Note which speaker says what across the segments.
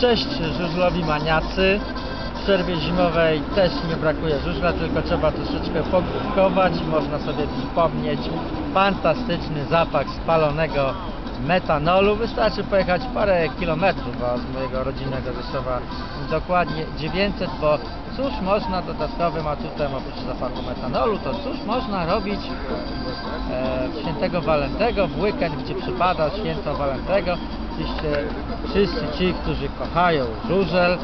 Speaker 1: Cześć żużlowi maniacy. W przerwie zimowej też nie brakuje żużla, tylko trzeba troszeczkę pogłówkować można sobie przypomnieć fantastyczny zapach spalonego metanolu. Wystarczy pojechać parę kilometrów z mojego rodzinnego Rzeszowa, dokładnie 900, bo cóż można dodatkowym atutem oprócz zapachu metanolu, to cóż można robić e, w świętego Walentego, w weekend, gdzie przypada święto Walentego. Oczywiście wszyscy ci, którzy kochają żużel,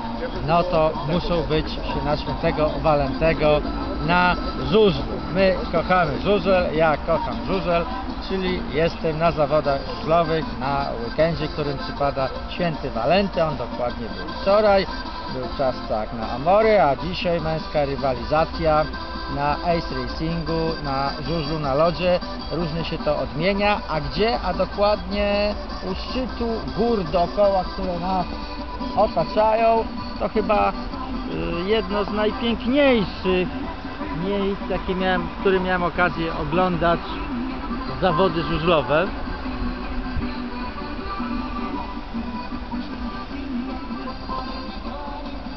Speaker 1: no to muszą być na świętego Walentego na żużlu. My kochamy żużel, ja kocham żużel, czyli jestem na zawodach żużlowych na weekendzie, którym przypada święty Walenty. On dokładnie był wczoraj. Był czas tak na Amory, a dzisiaj męska rywalizacja na Ace Racingu, na żużlu, na lodzie. Różnie się to odmienia. A gdzie? A dokładnie u szczytu gór dookoła, które nas otaczają. To chyba y, jedno z najpiękniejszych miejsc, jakie miałem, w którym miałem okazję oglądać zawody żużlowe.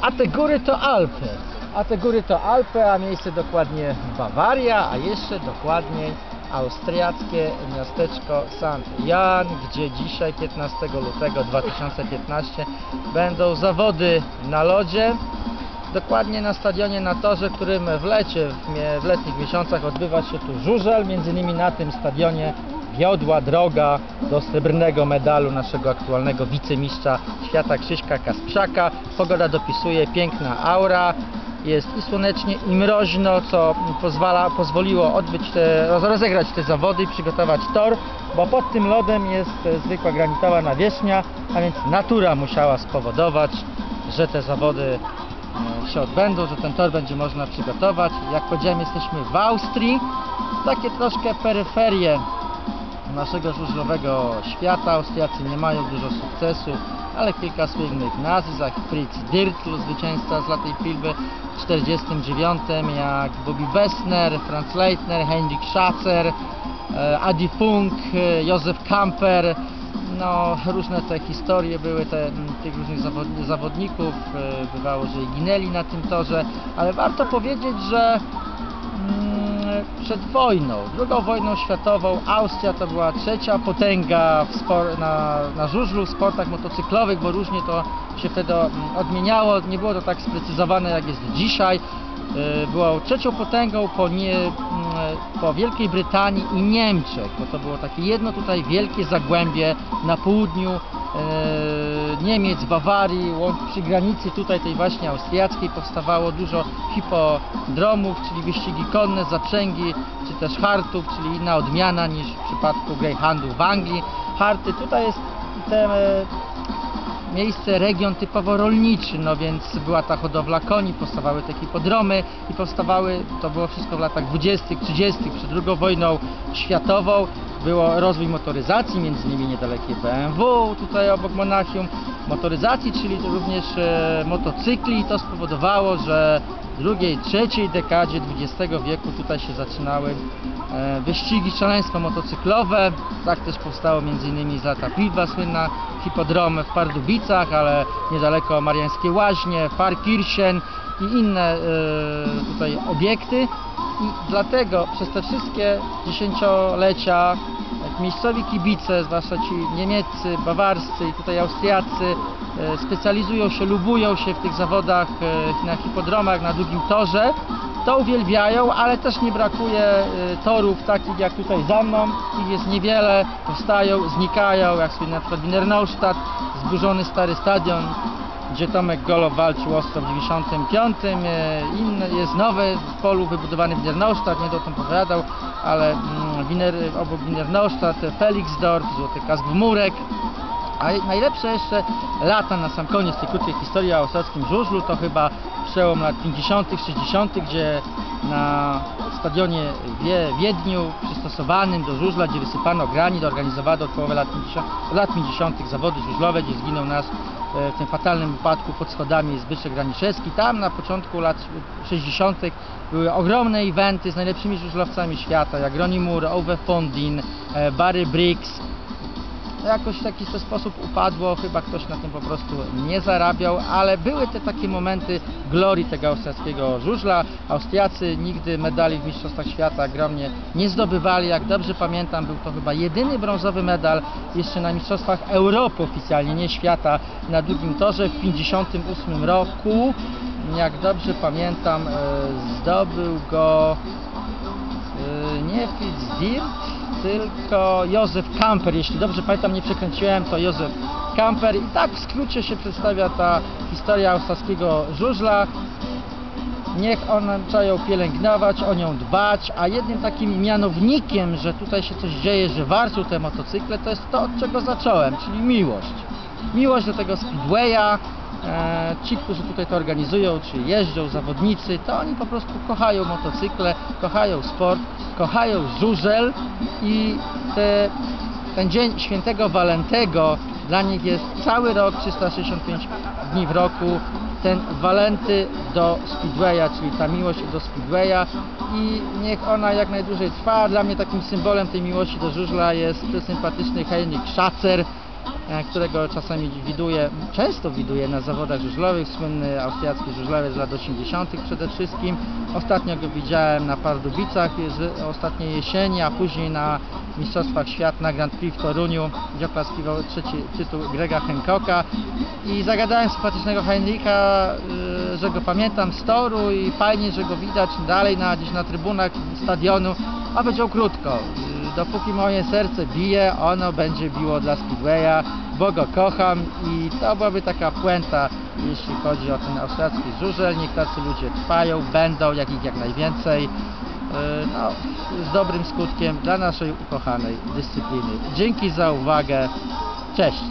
Speaker 1: A te góry to Alpy. A te góry to Alpy, a miejsce dokładnie Bawaria, a jeszcze dokładniej austriackie miasteczko St. Jan, gdzie dzisiaj 15 lutego 2015 będą zawody na lodzie. Dokładnie na stadionie na torze, którym w lecie, w, letnich miesiącach odbywa się tu żużel. Między innymi na tym stadionie wiodła droga do srebrnego medalu naszego aktualnego wicemistrza świata Krzyśka Kasprzaka. Pogoda dopisuje, piękna aura. Jest i słonecznie, i mroźno, co pozwala, pozwoliło odbyć te, roz- rozegrać te zawody i przygotować tor, bo pod tym lodem jest e, zwykła granitowa nawierzchnia, a więc natura musiała spowodować, że te zawody się odbędą, że ten tor będzie można przygotować. Jak powiedziałem, jesteśmy w Austrii, takie troszkę peryferie naszego żużlowego świata. Austriacy nie mają dużo sukcesu, ale kilka słynnych nazwisk, jak Fritz Dirtl, zwycięzca z latej Pilby w 49, jak Bobby Wessner, Franz Leitner, Heinrich Schatzer, e, Adi Funk, e, Józef Kamper. No, różne te historie były te, tych różnych zawodni- zawodników. e, Bywało, że ginęli na tym torze, ale warto powiedzieć, że Mm, przed wojną, drugą wojną światową, Austria to była trzecia potęga na, na żużlu, w sportach motocyklowych, bo różnie to się wtedy odmieniało, nie było to tak sprecyzowane jak jest dzisiaj. Y, Była trzecią potęgą po, nie, po Wielkiej Brytanii i Niemczech, bo to było takie jedno tutaj wielkie zagłębie na południu e, Niemiec, Bawarii, przy granicy tutaj tej właśnie austriackiej powstawało dużo hipodromów, czyli wyścigi konne, zaprzęgi, czy też hartów, czyli inna odmiana niż w przypadku greyhoundów w Anglii. Harty tutaj jest te, miejsce, region typowo rolniczy, no więc była ta hodowla koni, powstawały te hipodromy i powstawały, to było wszystko w latach 20., 30., przed II wojną światową. Było rozwój motoryzacji, między innymi niedalekie BMW, tutaj obok Monachium. Motoryzacji, czyli również e, motocykli. To spowodowało, że w drugiej, trzeciej dekadzie XX wieku tutaj się zaczynały e, wyścigi, szaleństwa motocyklowe. Tak też powstało między innymi z lata Pilba słynna hipodrom w Pardubicach, ale niedaleko Mariańskie Łaźnie, Farkirchen i inne e, tutaj obiekty. I dlatego przez te wszystkie dziesięciolecia miejscowi kibice, zwłaszcza ci niemieccy, bawarscy i tutaj austriacy e, specjalizują się, lubują się w tych zawodach e, na hipodromach, na długim torze, to uwielbiają, ale też nie brakuje e, torów takich jak tutaj za mną, ich jest niewiele, powstają, znikają, jak sobie na przykład Wiener Neustadt, zburzony stary stadion, gdzie Tomek Golow walczył ostro w 95. e, Inny jest nowy w polu wybudowany Wiener Neustadt, nie tym opowiadał, ale mm, Wiener, obok Wiener Neustadt, Felixdorf, Złoty Kask w Murek. A najlepsze jeszcze lata na sam koniec tej krótkiej historii o austriackim żużlu to chyba przełom lat 50., 60., gdzie na stadionie w Wie- Wiedniu przystosowanym do żużla, gdzie wysypano granit, organizowano od połowy lat 50., lat 50. zawody żużlowe, gdzie zginął nas e, w tym fatalnym wypadku pod schodami Zbyszek Graniszewski. Tam na początku lat 60. były ogromne eventy z najlepszymi żużlowcami świata, jak Ronnie Moore, Ove Fondin, e, Barry Briggs, jakoś w taki to sposób upadło, chyba ktoś na tym po prostu nie zarabiał, ale były te takie momenty glorii tego austriackiego żużla. Austriacy nigdy medali w Mistrzostwach Świata gromnie nie zdobywali, jak dobrze pamiętam, był to chyba jedyny brązowy medal jeszcze na Mistrzostwach Europy oficjalnie, nie świata, na długim torze w 1958 roku. Jak dobrze pamiętam, e, zdobył go e, nie Fitzdirt, tylko Józef Kamper, jeśli dobrze pamiętam, nie przekręciłem, to Józef Kamper i tak w skrócie się przedstawia ta historia austriackiego żużla. Niech on trzeba ją pielęgnować, o nią dbać, a jednym takim mianownikiem, że tutaj się coś dzieje, że warczą te motocykle, to jest to, od czego zacząłem, czyli miłość. Miłość do tego speedwaya, ci, którzy tutaj to organizują, czy jeżdżą, zawodnicy, to oni po prostu kochają motocykle, kochają sport, kochają żużel i te, ten dzień świętego Walentego dla nich jest cały rok, 365 dni w roku, ten Walenty do Speedwaya, czyli ta miłość do Speedwaya i niech ona jak najdłużej trwa. Dla mnie takim symbolem tej miłości do żużla jest sympatyczny Heinrich Schatzer, e, którego czasami widuję, często widuję na zawodach żużlowych, słynny austriacki żużlowiec z lat 80. przede wszystkim. Ostatnio go widziałem na Pardubicach ostatniej jesieni, a później na Mistrzostwach Świata na Grand Prix w Toruniu, gdzie oklaskiwał trzeci tytuł Grega Hancocka i zagadałem sympatycznego Heinricha, y, że go pamiętam z toru i fajnie, że go widać dalej na, gdzieś na trybunach stadionu, a powiedział krótko, dopóki moje serce bije, ono będzie biło dla Speedwaya, bo go kocham i to byłaby taka puenta, jeśli chodzi o ten austriacki żużel. Niech tacy ludzie trwają, będą, jak ich jak najwięcej. Yy, No, z dobrym skutkiem dla naszej ukochanej dyscypliny. Dzięki za uwagę. Cześć.